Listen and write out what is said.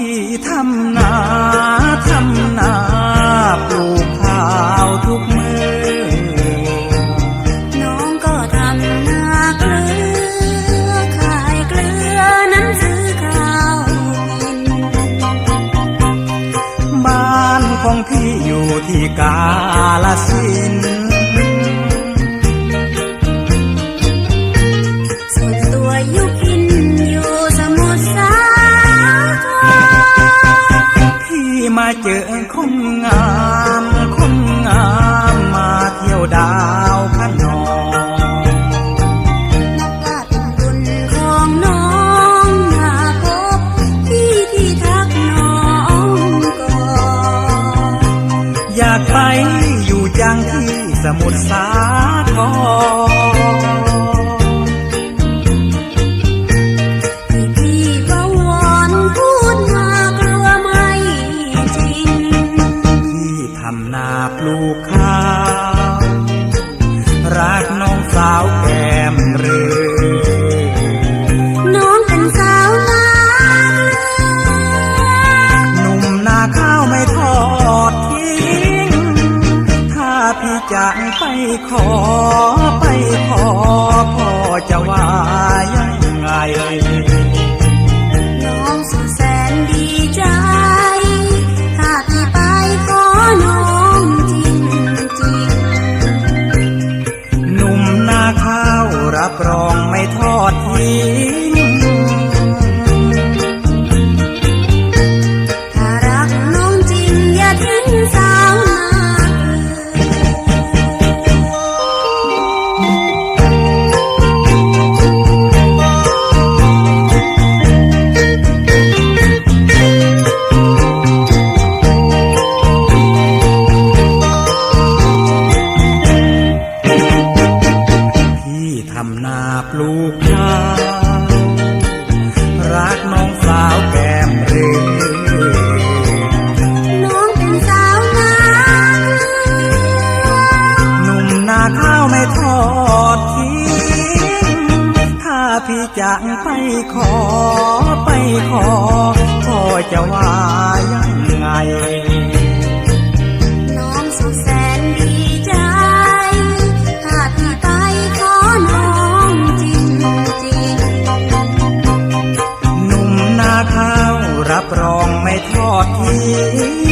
ที่ทำนาทำนาปลูกข้าวทุกมือ น้องก็ทำนาเกลือขายเกลือนั้นซื้อข้าวบ้านของพี่อยู่ที่กาลสิน มาเจอคนงามคนงามมาเที่ยวดาวพะนองนับว่าเป็นบุญของน้องมาพบพี่ที่ทักน้องก่อนอยากไปอยู่จังที่สมุทรสาคร จะไปขอไปขอพ่อจะว่ายังไงน้องสุดแสนดีใจถ้าพี่ไปขอน้องจริงจริงหนุ่มนาข้าวรับรองไม่ทอดทิ้งำนาปลูกช้ารักน้องสาวแก้มเรือน้องเป็นสาวนาหนุ่มนาข้าวไม่ทอดทิ้งถ้าพี่จะไปขอไป ห